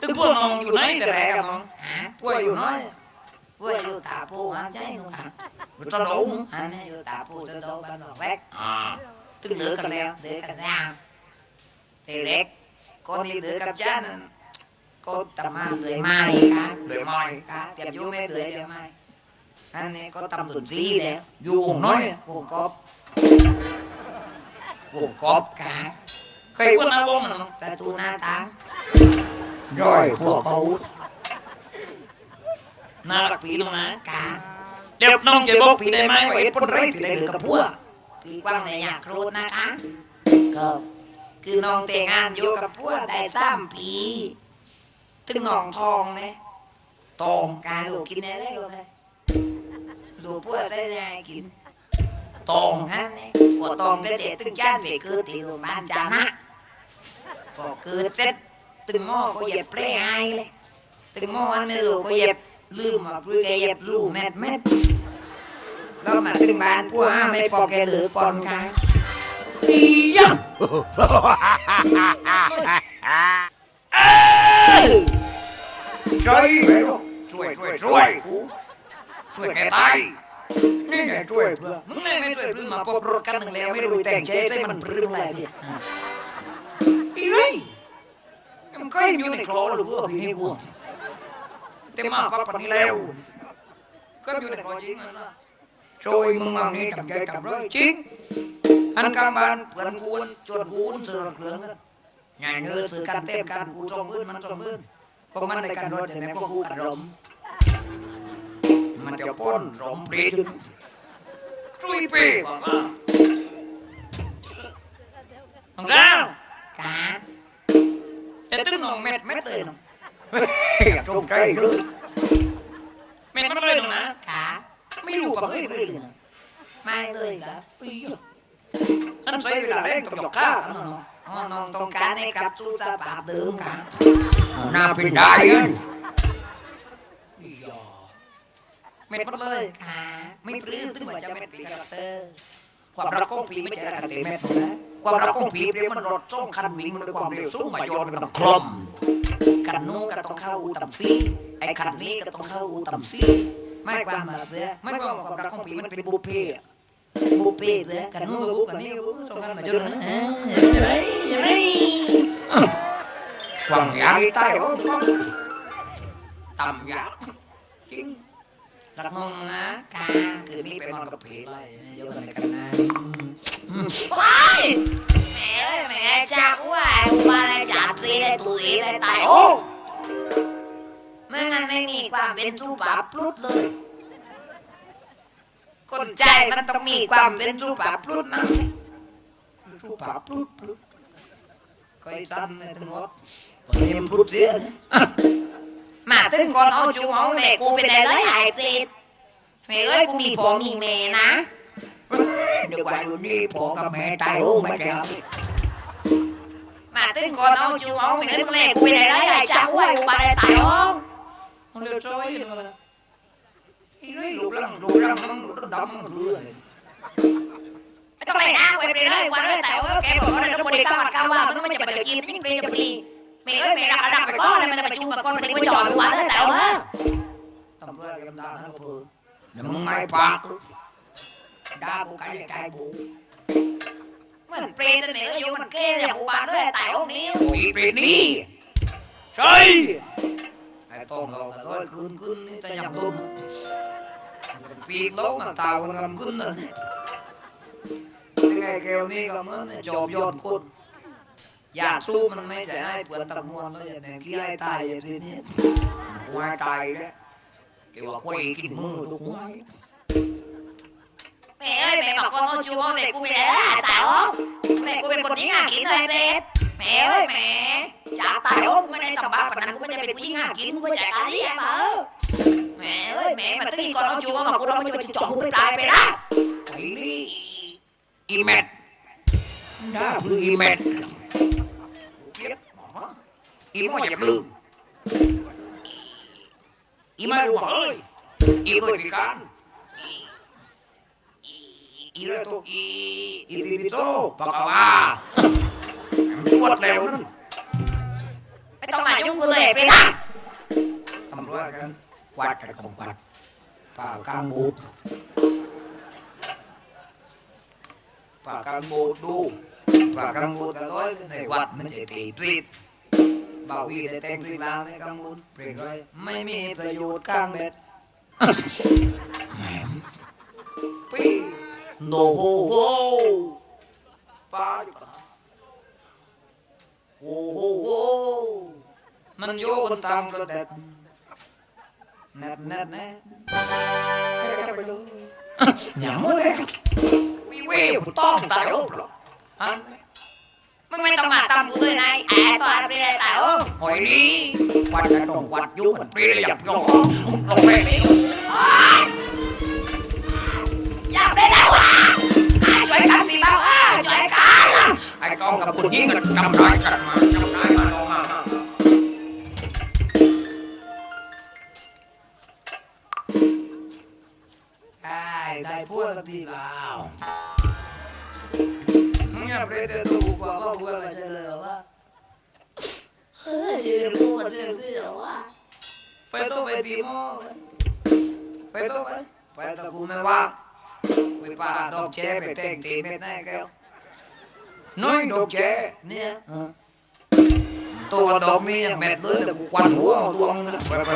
ตึงพวกน้องอยู่ไหนแต่แรกอะน้องฮะพวกอยู่น้อยพวกอยู่ตาปูหันใจหนูค่ะอยู่ตะลุงหันให้อยู่ตาปูจะโดนบ้านหนองแวกอ่าตึงเหลือกันแล้วเหลือกันแล้วทีเล็กคนนี้เหลือกับจ้านั่นก็ตำมาเหลือไม้ค่ะเลยไม่ค่ะเตรียมอยู่ไม่เหลือเดี๋ยวไม้อันนี้ก็ตำสุนทรีแล้วอยู่วงน้อยวงกบวงกบค่ะเคยว่าหน้าวงอะน้องประตูหน้าต่าง ย่อยพวกเขาน่ารักปีน้องนะค่ะเดี๋ยวน้องจะบอกปีได้ไหมว่าไอ้ปนไรปีได้เหลือกับพวกปีกว้างเลยอยากรู้นะคะก็คือน้องแต่งงานอยู่กับพวกได้สามปีตึงหนองทองเลยตองการลูกกินอะไรก็ได้ลูกพวกได้ยังไงกินตองฮะเนี่ยพวกตองได้เด็ดตึงจ้านไปเกิดที่โรงพยาบาลจานะก็เกิดเสร็จ ตึงหม้อก็เหย็บเปรี้ยไอเลยตึงหม้ออันไม่รู้ก็เหย็บลืมมาพูดแกเหย็บลูกแม็ดแม็ดแล้วมาตึงบ้านพวกห้าไม่พอแกเหลือปอนกันปียังช่วยช่วยช่วยช่วยช่วยแกตายนี่ไงช่วยเพื่อมึงไม่ไม่ช่วยเพื่อมาพบรถกันหนึ่งแล้วไม่รู้แต่งเจ๊ใช่มันปลื้มอะไรสิอีไรมัน ก็ยังอยู่ในคลอหรือเปล่าพี่นี่กูแต่มาปั๊บปนนี้แล้ว ก็อยู่ในคลอจริงนะช่วยมึงมานี่ทำใจทำร้อยจริงอันกลางบ้านเพื่อนกูจวนกูเสือเครื่องกันใหญ่เนื้อซื้อกันเต็มกันกูจองมืนมันจองมืนก็มันในการรถแต่ไหนก็คู่กันรมมันจะป้นรมปรีดช่วยปีบอกมาน้องเจ้ากาแต่ตึ้งน้องเม็ดเม็ดเลยน้องเฮ้ยอยากตรงใจเลยเม็ดมันเลยน้องนะกาไม่รู้กับเฮ้ยเลยนะไม่เลยครับปีอะอันใช้เวลาเล่นกับหยอกข้ากันเนาะอ๋อน้องต้องการให้กลับสู่สภาพเดิมค่ะหน้าเป็นได้ยังเม็ดมันเลยค่ะไม่ปลื้มตึงมันจะเม็ดปีกับเตอร์ ความรักของผีไม่ใช่รักกันเต็มเม็ดนะความรักของผีเรียกมันรถส่งคันวิ่งมันด้วยความเร็วสูงมาโยนมันต้องคลอมคันนู้นก็ต้องเข้าอูต่ำซีไอ้คันนี้ก็ต้องเข้าอูต่ำซีไม่ความมาเพื่อไม่ว่าความรักของผีมันเป็นบุพเพอะบุปเพเพื่อคันนู้นก็บุกคันนี้ก็บุกส่งกันมาจนนะเอ้ยจะไรจะไรความอยากตายของความต่ำอยากจริง รักน้องนะค่ะคืนนี้ไปนอนกับผีไล่เยอะกันกันนะว้ายแม่เอ้ยแม่จากว่าไอ้อุบาได้จัดตีได้ตุยได้ตายโอ้ไม่งั้นไม่มีความเป็นสุภาพพลุดเลย คนใจมันต้องมีความเป็นสุภาพพลุดนะชูผาปลุดปลุดก็ไอ้ตันในทั้งหมดตอนนี้มันปลุดเสียเลยมา ถึงก่อนเอาจูเอาแหลกกูไปได้เลยไอ้ติดแม่เอ้ยกูมีพ่อมีแม่นะเดี๋ยววันนี้พ่อกับแม่ตายโอ้ไม่แก่มาถึงก่อนเอาจูเอาแม่เอ้ยมึงแหลกกูไปได้เลยไอ้เจ้าไอ้อุบาได้ตายโอ้มันเดือดร้อนเลยอีเรื่องลูกหลังลูกหลังมันดำมันเรือเลยไม่ต้องเลยนะไปไปเลยวันเลยแต่ว่าแกบอกว่าเราบริการวัดก้าวว่ามันไม่จะไปกินยิ่งเปลี่ยนจะปีเมย์เอ้ยเมย์รักรักไปก้อนเลยมันจะไปจูมาก้อนมันจะไป จอดวันเลยแต่ว่าตำรวจกำลังนั่นก็เพื่อเดี๋ยวมึงไม่ปากด่ากูใครจะใจกูเหมือนเปลี่ยนแต่เมย์อยู่มันเกลี้ยอย่างอุบาทเลยแต่ว่านี้โอ้ยเป็นนี่ใช่ไอ้ต้องเราแต่ร้อยคืนคืนนี่แต่ยังตุ้มปีกล้มตาวันกำขึ้นนั่นยังไงแกวนี่ก็เหมือนจอบยอดคน อยากสู้มันไม่ใช่ให้ปลือนตะมวนแล้วอย่างนี้ขี้ให้ตายอย่างนี้กูให้ตายแล้วเดี๋ยวว่ากูกินมือลูกไม้เมย์เอ้ยเมย์บอกก้อนเอาจูเอาเด็กกูไปเลยแต่ว่าเด็กกูเป็นคนยิ่งหากินเลยเด็กเมย์เอ้ยเมย์จากแต่ว่ากูไม่ได้ทำบ้าปนั้นกูไม่ได้เป็นผู้ยิ่งหากินกูไม่จ่ายการที่แอมเออแม่เอ้ยแม่มาตึ้งก่อนเอาจูมาบอกกูเราไม่จะไปจุดจ่อกูไปตายไปนะไอ้นี่อีเม็ดด่าคืออีเม็ด อีหมออย่าลืมอีไม่รู้เฮ้ยอีเคยพิการอีเรโตอีอีติปิโตปากกาวาปวดแล้วนั่นไม่ต้องมามายุ่งกูเลยไปละตำรวจกันกวาดกันของกวาดป่ากลางบูดป่ากลางบูดดูป่ากลางบูดกันร้อยในวัดมันจะตีตรีดบ่าววีได้แต่งตรีลาวในกลางบูดเปลี่ยนร้อยไม่มีประโยชน์กลางเบ็ดแหม่ปีโนโฮโฮป้าอยู่กันโฮโฮโฮมันโยกันตามกระเด็ดแนบแนบแนบอย่ามัวเลยวิเวกูต้องตายโอ้หรอฮะ มึงไม่ต้องมาตำกูเลยนายแอบตัวอะไรเลยแต่โอ้หอยนี่วัดกันตรงวัดยุ่งมันปรีเลยอยากยองลงไปนี่อยากได้แล้วอะช่วยกันสิบ้าอะช่วยกันไอ้กองกับคุณยิงกันจำได้กันมาจำได้มาลงมาได้ได้พวกสักทีแล้ว มึงอย่าไปเตะตัวกูว่ากูว่าจะเลยวะเฮ้ยจะรู้ว่าเรื่องที่เหรอวะไปตัวไปตีหมอไปตัวไปไปตัวกูไม่ว่าไปปาดอกแจไปแต่งตีเม็ดไหนแก้วน้อยดอกแจเนี่ยตัวดอกนี้ยังเม็ดเลยแต่กูควันหัวเอาตัวมึงนะไปไป